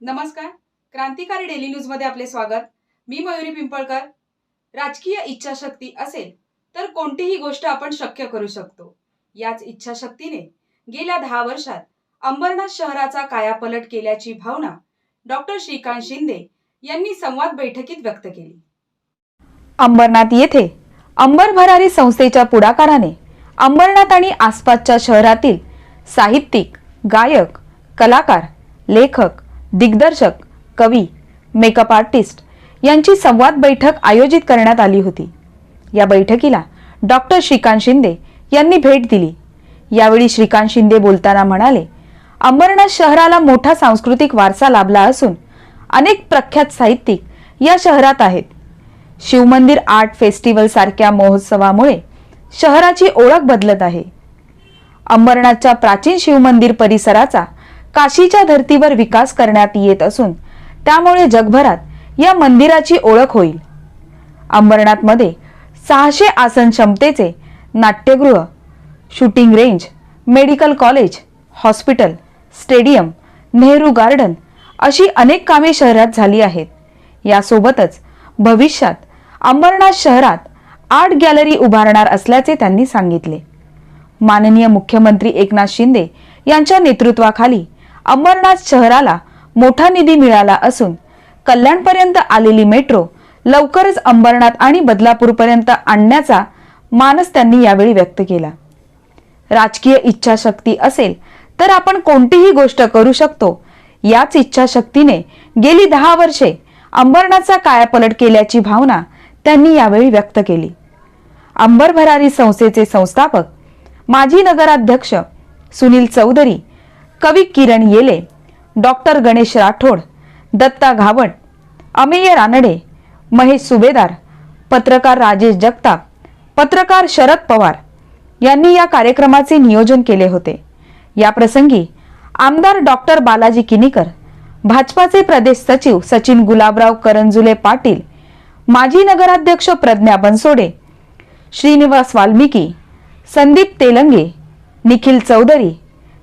नमस्कार. क्रांतिकारी डेली न्यूजमध्ये आपले स्वागत. मी मयुरी पिंपळकर. राजकीय इच्छाशक्ती असेल तर कोणतीही गोष्ट आपण शक्य करू शकतो. याच इच्छाशक्तीने गेल्या दहा वर्षात अंबरनाथ शहराचा कायापलट केल्याची भावना डॉक्टर श्रीकांत शिंदे यांनी संवाद बैठकीत व्यक्त केली. अंबरनाथ येथे अंबर भरारी संस्थेच्या पुढाकाराने अंबरनाथ आणि आसपासच्या शहरातील साहित्यिक गायक कलाकार लेखक दिग्दर्शक कवी मेकअप आर्टिस्ट यांची संवाद बैठक आयोजित करण्यात आली होती. या बैठकीला डॉक्टर श्रीकांत शिंदे यांनी भेट दिली. यावेळी श्रीकांत शिंदे बोलताना म्हणाले अंबरनाथ शहराला मोठा सांस्कृतिक वारसा लाभला असून अनेक प्रख्यात साहित्यिक या शहरात आहेत. शिवमंदिर आर्ट फेस्टिवल सारख्या महोत्सवामुळे शहराची ओळख बदलत आहे. अंबरनाथच्या प्राचीन शिवमंदिर परिसराचा काशीच्या धर्तीवर विकास करण्यात येत असून त्यामुळे जगभरात या मंदिराची ओळख होईल. अंबरनाथमध्ये सहाशे आसन क्षमतेचे नाट्यगृह shooting range medical college hospital stadium Nehru garden अशी अनेक कामे शहरात झाली आहेत. यासोबतच भविष्यात अंबरनाथ शहरात आर्ट गॅलरी उभारणार असल्याचे त्यांनी सांगितले. माननीय मुख्यमंत्री एकनाथ शिंदे यांच्या नेतृत्वाखाली अंबरनाथ शहराला मोठा निधी मिळाला असून कल्याणपर्यंत आलेली मेट्रो लवकरच अंबरनाथ आणि बदलापूरपर्यंत आणण्याचा मानस त्यांनी यावेळी व्यक्त केला. राजकीय इच्छाशक्ती असेल तर आपण कोणतीही गोष्ट करू शकतो. याच इच्छाशक्तीने गेली दहा वर्षे अंबरनाथचा कायापलट केल्याची भावना त्यांनी यावेळी व्यक्त केली. अंबर भरारी संस्थेचे संस्थापक माजी नगराध्यक्ष सुनील चौधरी कवी किरण येले डॉक्टर गणेश राठोड दत्ता घावट अमेय रानडे महेश सुभेदार पत्रकार राजेश जगताप पत्रकार शरद पवार यांनी या कार्यक्रमाचे नियोजन केले होते. या प्रसंगी आमदार डॉक्टर बालाजी किनीकर भाजपाचे प्रदेश सचिव सचिन गुलाबराव करंजुले पाटील माजी नगराध्यक्ष प्रज्ञा बनसोडे श्रीनिवास वाल्मिकी संदीप तेलंगे निखिल चौधरी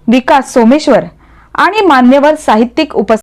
विकास सोमेश्वर आणि मान्यवर साहित्यिक उपस्थित